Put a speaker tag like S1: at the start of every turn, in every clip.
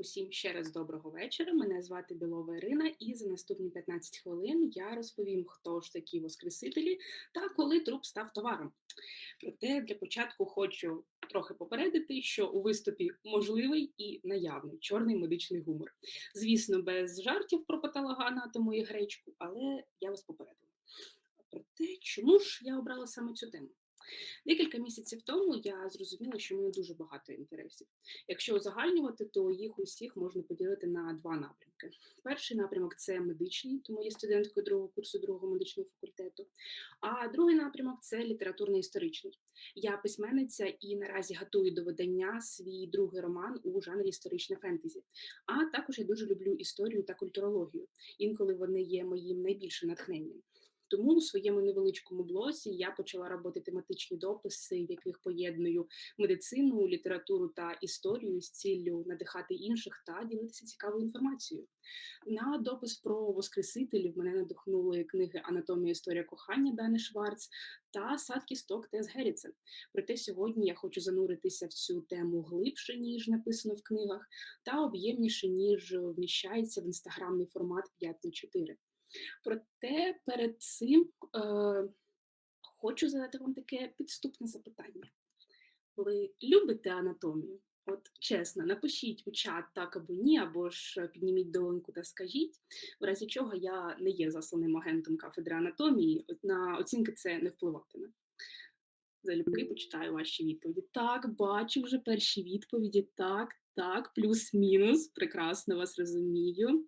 S1: Усім ще раз доброго вечора. Мене звати Білова Ірина, і за наступні 15 хвилин я розповім, хто ж такі воскресителі та коли труп став товаром. Проте для початку хочу трохи попередити, що у виступі можливий і наявний чорний медичний гумор. Звісно, без жартів про патологоанатому і гречку, але я вас попередила. Проте, чому ж я обрала саме цю тему? Декілька місяців тому я зрозуміла, що мене дуже багато інтересів. Якщо узагальнювати, то їх усіх можна поділити на два напрямки. Перший напрямок це медичний, тому я студенткою другого курсу другого медичного факультету. А другий напрямок це літературно-історичний. Я письменниця і наразі готую до видання свій другий роман у жанрі історичне фентезі. А також я дуже люблю історію та культурологію. Інколи вони є моїм найбільшим натхненням. Тому у своєму невеличкому блозі я почала робити тематичні дописи, в яких поєдную медицину, літературу та історію з ціллю надихати інших та ділитися цікавою інформацією. На допис про воскресителів мене надихнули книги Анатомія історія кохання Дани Шварц та Сад кісток Тес Геріцен. Проте сьогодні я хочу зануритися в цю тему глибше, ніж написано в книгах, та об'ємніше, ніж вміщається в інстаграмний формат 5 на 4. Проте перед цим е, хочу задати вам таке підступне запитання. Ви любите анатомію? От чесно, напишіть у чат так або ні, або ж підніміть долоньку та скажіть, в разі чого я не є засланим агентом кафедри анатомії, на оцінки це не впливатиме. Залюбки почитаю ваші відповіді. Так, бачу вже перші відповіді. Так, так, плюс-мінус. Прекрасно вас розумію.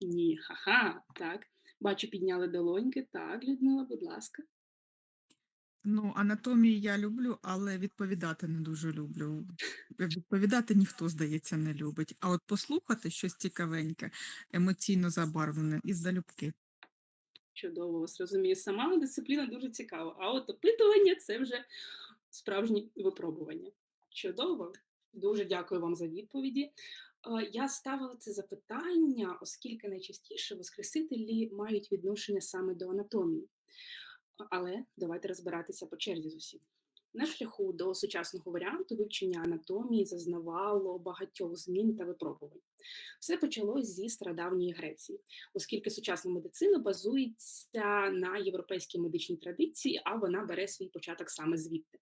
S1: Ні, ха-ха, так. Бачу, підняли долоньки. Так, Людмила, будь ласка.
S2: Ну, анатомію я люблю, але відповідати не дуже люблю. Відповідати ніхто, здається, не любить. А от послухати щось цікавеньке, емоційно забарвлене із залюбки.
S1: Чудово, вас розумію. Сама дисципліна дуже цікава. А от опитування це вже справжні випробування. Чудово, дуже дякую вам за відповіді. Я ставила це запитання, оскільки найчастіше воскресителі мають відношення саме до анатомії. Але давайте розбиратися по черзі з усім. На шляху до сучасного варіанту вивчення анатомії зазнавало багатьох змін та випробувань. Все почалось зі стародавньої Греції, оскільки сучасна медицина базується на європейській медичній традиції, а вона бере свій початок саме звідти.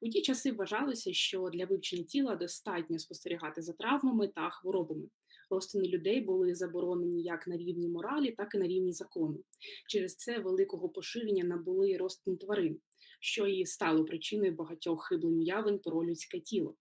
S1: У ті часи вважалося, що для вивчення тіла достатньо спостерігати за травмами та хворобами. Розтини людей були заборонені як на рівні моралі, так і на рівні закону. Через це великого поширення набули розтин тварин, що і стало причиною багатьох хиблень уявлень про людське тіло.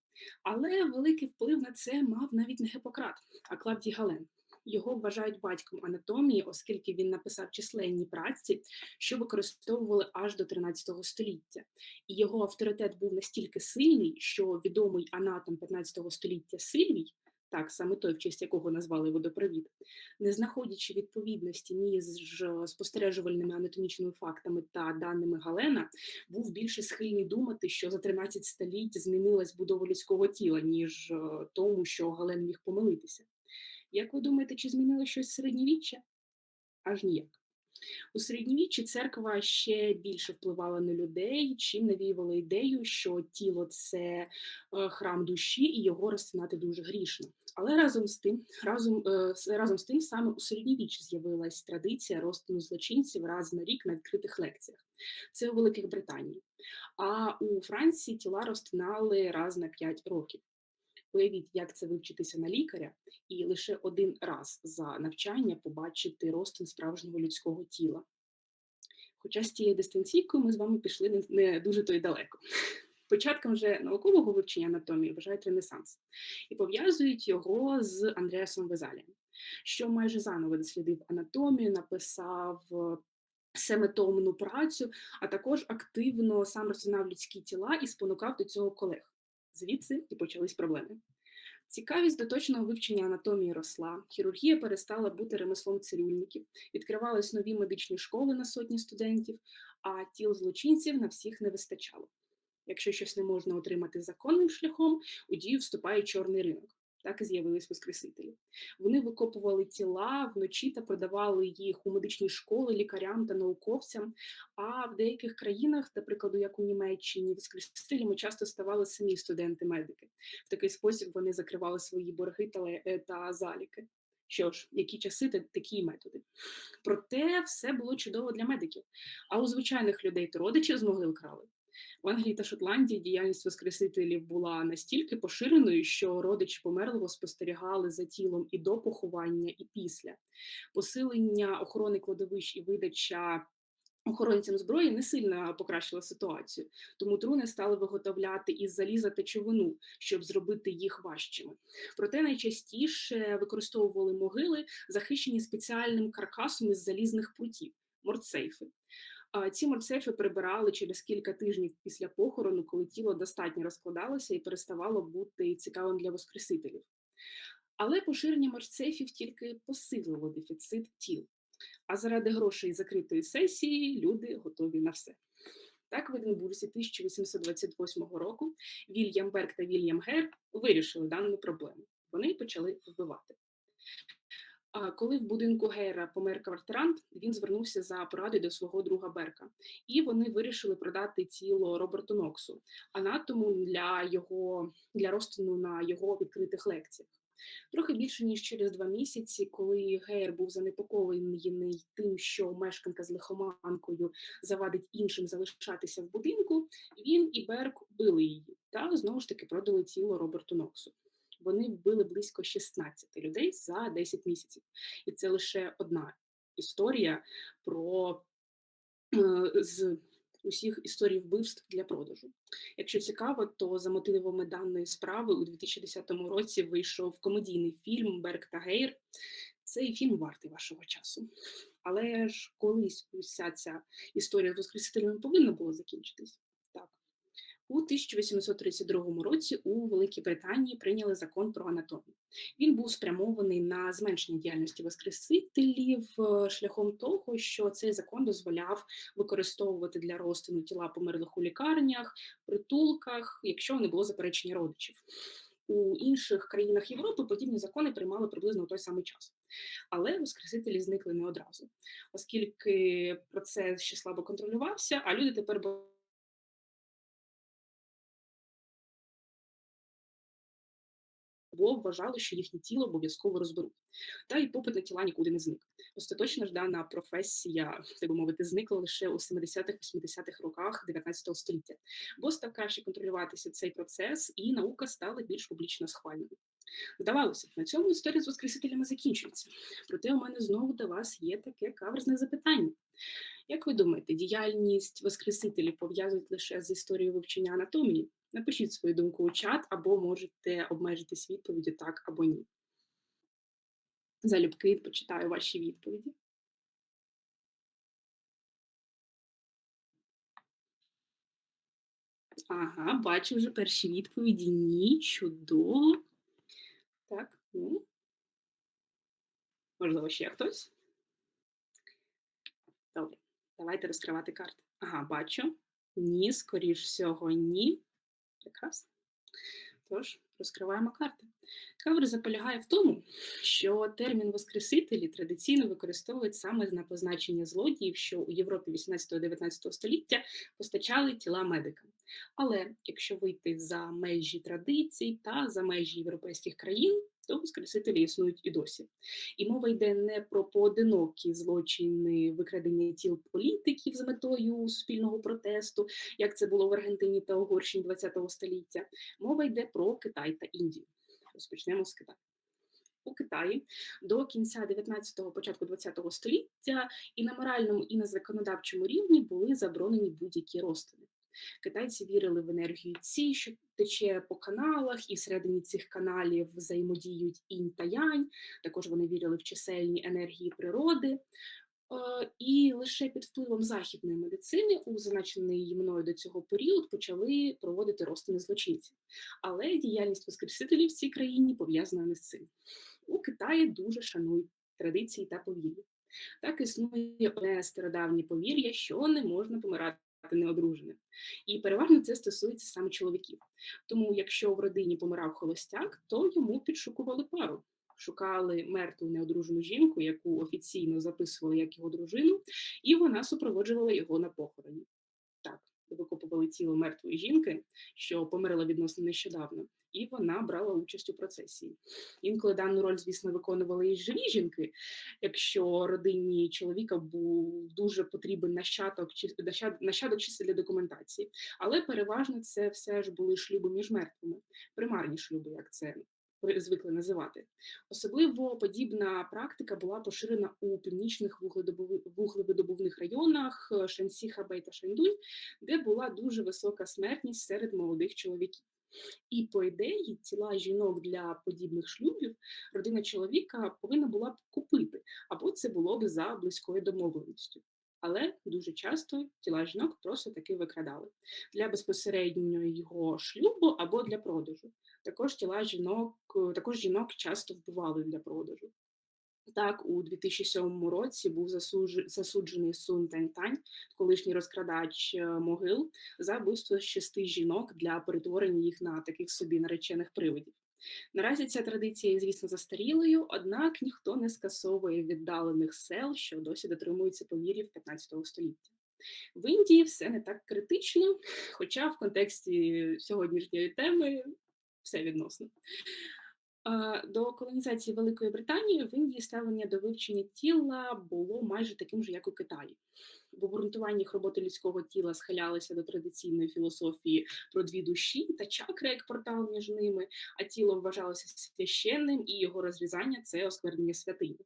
S1: Але великий вплив на це мав навіть не Гепократ, а Клавдій Гален. Його вважають батьком анатомії, оскільки він написав численні праці, що використовували аж до 13 століття. І його авторитет був настільки сильний, що відомий анатом 15 століття Сильвій, так саме той, в честь якого назвали водопровід, не знаходячи відповідності між спостережувальними анатомічними фактами та даними Галена, був більше схильний думати, що за 13 століть змінилась будова людського тіла, ніж е, тому, що Гален міг помилитися. Як ви думаєте, чи змінило щось середньовіччя? Аж ніяк. У середньовіччі церква ще більше впливала на людей, чим навіювала ідею, що тіло це е, храм душі і його розтинати дуже грішно. Але разом з тим, разом е, разом з тим, саме у середньовіччі з'явилась традиція розтину злочинців раз на рік на відкритих лекціях. Це у Великих Британії. А у Франції тіла розтинали раз на 5 років. Уявіть, як це вивчитися на лікаря, і лише один раз за навчання побачити розтин справжнього людського тіла. Хоча з цією дистанційкою ми з вами пішли не дуже то й далеко. Початком вже наукового вивчення анатомії вважають Ренесанс і пов'язують його з Андреасом Везалієм, що майже заново дослідив анатомію, написав е, семитомну працю, а також активно сам розтинав людські тіла і спонукав до цього колег. Звідси і почались проблеми. Цікавість до точного вивчення анатомії росла, хірургія перестала бути ремеслом цирюльників, відкривались нові медичні школи на сотні студентів, а тіл злочинців на всіх не вистачало. Якщо щось не можна отримати законним шляхом, у дію вступає чорний ринок. Так і з'явились воскресителі. Вони викопували тіла вночі та продавали їх у медичні школи лікарям та науковцям. А в деяких країнах, до прикладу, як у Німеччині, воскресителями часто ставали самі студенти-медики. В такий спосіб вони закривали свої борги та, е, та заліки. Що ж, які часи, та такі методи. Проте все було чудово для медиків. А у звичайних людей то родичів з могил крали. В Англії та Шотландії діяльність воскресителів була настільки поширеною, що родичі померлого спостерігали за тілом і до поховання, і після. Посилення охорони кладовищ і видача охоронцям зброї не сильно покращила ситуацію, тому труни стали виготовляти із заліза та човину, щоб зробити їх важчими. Проте найчастіше використовували могили, захищені спеціальним каркасом із залізних прутів мордсейфи. Ці мордсейфи прибирали через кілька тижнів після похорону, коли тіло достатньо розкладалося і переставало бути цікавим для воскресителів. Але поширення мордсейфів тільки посилило дефіцит тіл. А заради грошей закритої сесії люди готові на все. Так, в Единбурзі 1828 року Вільям Берг та Вільям Гер вирішили дану проблему. Вони почали вбивати. Коли в будинку Гейра помер квартирант, він звернувся за порадою до свого друга Берка, і вони вирішили продати тіло Роберту Ноксу, анатому для його для розтину на його відкритих лекціях. Трохи більше ніж через два місяці, коли Гейр був занепокоєний тим, що мешканка з лихоманкою завадить іншим залишатися в будинку, він і Берк били її та знову ж таки продали тіло Роберту Ноксу. Вони вбили близько 16 людей за 10 місяців, і це лише одна історія про е, з усіх історій вбивств для продажу. Якщо цікаво, то за мотивами даної справи у 2010 році вийшов комедійний фільм Берк та Гейр. Цей фільм вартий вашого часу. Але ж колись уся ця історія з воскресителями повинна була закінчитись. У 1832 році у Великій Британії прийняли закон про анатомію. Він був спрямований на зменшення діяльності воскресителів е, шляхом того, що цей закон дозволяв використовувати для розтину тіла померлих у лікарнях, притулках, якщо не було заперечення родичів. У інших країнах Європи подібні закони приймали приблизно у той самий час. Але воскресителі зникли не одразу, оскільки процес ще слабо контролювався, а люди тепер бо вважали, що їхнє тіло обов'язково розберуть. Та й попит на тіла нікуди не зник. Остаточно ж дана професія, так би мовити, зникла лише у 70-х-80-х роках 19 століття, бо став краще контролюватися цей процес, і наука стала більш публічно схвальною. Здавалося на цьому історія з воскресителями закінчується. Проте у мене знову до вас є таке каверзне запитання. Як ви думаєте, діяльність воскресителів пов'язують лише з історією вивчення анатомії? Напишіть свою думку у чат, або можете обмежитись відповіддю так або ні. Залюбки почитаю ваші відповіді. Ага, бачу вже перші відповіді. Ні, чудово. Так, ну. Можливо, ще хтось? Добре, давайте розкривати карти. Ага, бачу. Ні, скоріш всього, ні. Прекрасно. Тож, розкриваємо карти. Каверза полягає в тому, що термін воскресителі традиційно використовують саме на позначення злодіїв, що у Європі 18-19 століття постачали тіла медикам. Але якщо вийти за межі традицій та за межі європейських країн, то воскресителі існують і досі. І мова йде не про поодинокі злочини викрадення тіл політиків з метою суспільного протесту, як це було в Аргентині та Угорщині ХХ століття. Мова йде про Китай та Індію. Розпочнемо з Китаю. У Китаї до кінця 19-го, початку 20-го століття і на моральному, і на законодавчому рівні були заборонені будь-які розтини. Китайці вірили в енергію Ці, що тече по каналах, і всередині цих каналів взаємодіють інь та янь. Також вони вірили в чисельні енергії природи. Е, І лише під впливом західної медицини у зазначений мною до цього період почали проводити розтини злочинців. Але діяльність воскресителів в цій країні пов'язана не з цим. У Китаї дуже шанують традиції та повір'я. Так існує одне стародавнє повір'я, що не можна помирати неодруженим. І переважно це стосується саме чоловіків. Тому, якщо в родині помирав холостяк, то йому підшукували пару. Шукали мертву неодружену жінку, яку офіційно записували як його дружину, і вона супроводжувала його на похороні. Так, викопували тіло мертвої жінки, що померла відносно нещодавно, і вона брала участь у процесії. Інколи дану роль, звісно, виконували і живі жінки, якщо родині чоловіка був дуже потрібен нащадок чи нащад- нащадок чисто для документації. Але переважно це все ж були шлюби між мертвими, примарні шлюби, як це звикли називати. Особливо подібна практика була поширена у північних вуглевидобувних районах е, Шансі, Хабей та Шаньдунь, де була дуже висока смертність серед молодих чоловіків. І по ідеї тіла жінок для подібних шлюбів родина чоловіка повинна була б купити, або це було б за близькою домовленістю. Але дуже часто тіла жінок просто таки викрадали для безпосереднього його шлюбу або для продажу. Також тіла жінок, також жінок часто вбивали для продажу. Так, у 2007 році був засуджений Сун Тань-Тань, колишній розкрадач е, могил, за вбивство шести жінок для перетворення їх на таких собі наречених привидів. Наразі ця традиція звісно, застарілою, однак ніхто не скасовує віддалених сел, що досі дотримуються повір'їв 15 століття. В Індії все не так критично, хоча в контексті сьогоднішньої теми все відносно. До колонізації Великої Британії в Індії ставлення до вивчення тіла було майже таким же, як у Китаї. В обґрунтуваннях роботи людського тіла схилялися до традиційної філософії про дві душі та чакри як портал між ними, а тіло вважалося священним, і його розрізання це осквернення святині.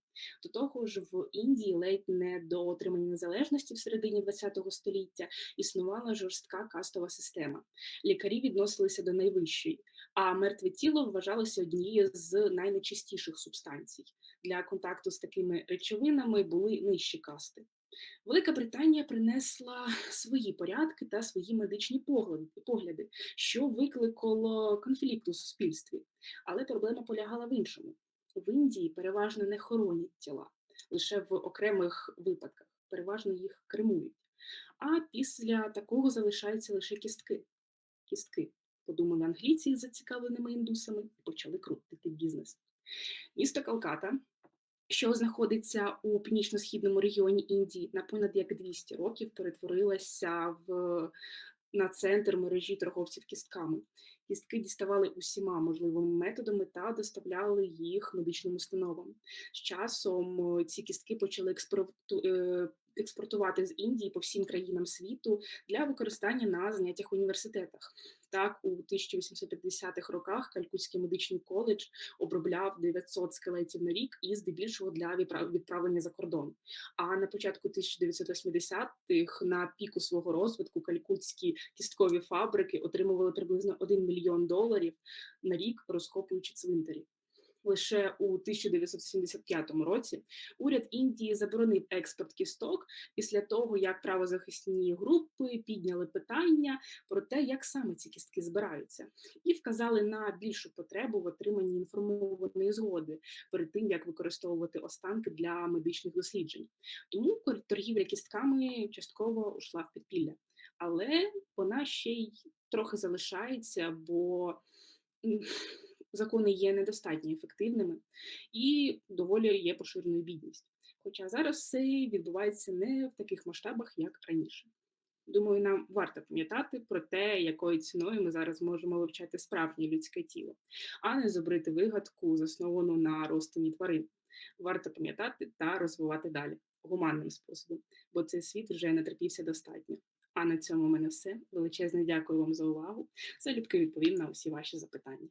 S1: До того ж, в Індії ледь не до отримання незалежності в середині ХХ століття існувала жорстка кастова система. Лікарі відносилися до найвищої, а мертве тіло вважалося однією з найнечистіших субстанцій. Для контакту з такими речовинами були нижчі касти. Велика Британія принесла свої порядки та свої медичні погляди, що викликало конфлікт у суспільстві. Але проблема полягала в іншому. В Індії переважно не хоронять тіла, лише в окремих випадках, переважно їх кремують. А після такого залишаються лише кістки. Кістки, подумали англійці з зацікавленими індусами і почали крутити бізнес. Місто Калката що знаходиться у північно-східному регіоні Індії, на понад як 200 років перетворилася в на центр мережі торговців кістками. Кістки діставали усіма можливими методами та доставляли їх медичним установам. З часом е, ці кістки почали е, експортувати з Індії по всім країнам світу для використання на заняттях в університетах. Так, у 1850-х роках Калькутський медичний коледж обробляв 900 скелетів на рік і здебільшого для відправ- відправлення за кордон. А на початку 1980-х на піку свого розвитку калькутські кісткові фабрики отримували приблизно 1 мільйон доларів на рік, розкопуючи цвинтарі. Лише у 1975 році уряд Індії заборонив експорт кісток після того, як правозахисні групи підняли питання про те, як саме ці кістки збираються, і вказали на більшу потребу в отриманні інформованої згоди перед тим, як використовувати останки для медичних досліджень. Тому торгівля кістками частково ушла в підпілля, але вона ще й трохи залишається, бо закони є недостатньо ефективними і доволі є поширеною бідність. Хоча зараз все відбувається не в таких масштабах, як раніше. Думаю, нам варто пам'ятати про те, якою ціною ми зараз можемо вивчати справжнє людське тіло, а не зобрити вигадку, засновану на розтині тварин. Варто пам'ятати та розвивати далі гуманним способом, бо цей світ вже натерпівся достатньо. А на цьому в мене все. Величезне дякую вам за увагу. Залюбки відповім на усі ваші запитання.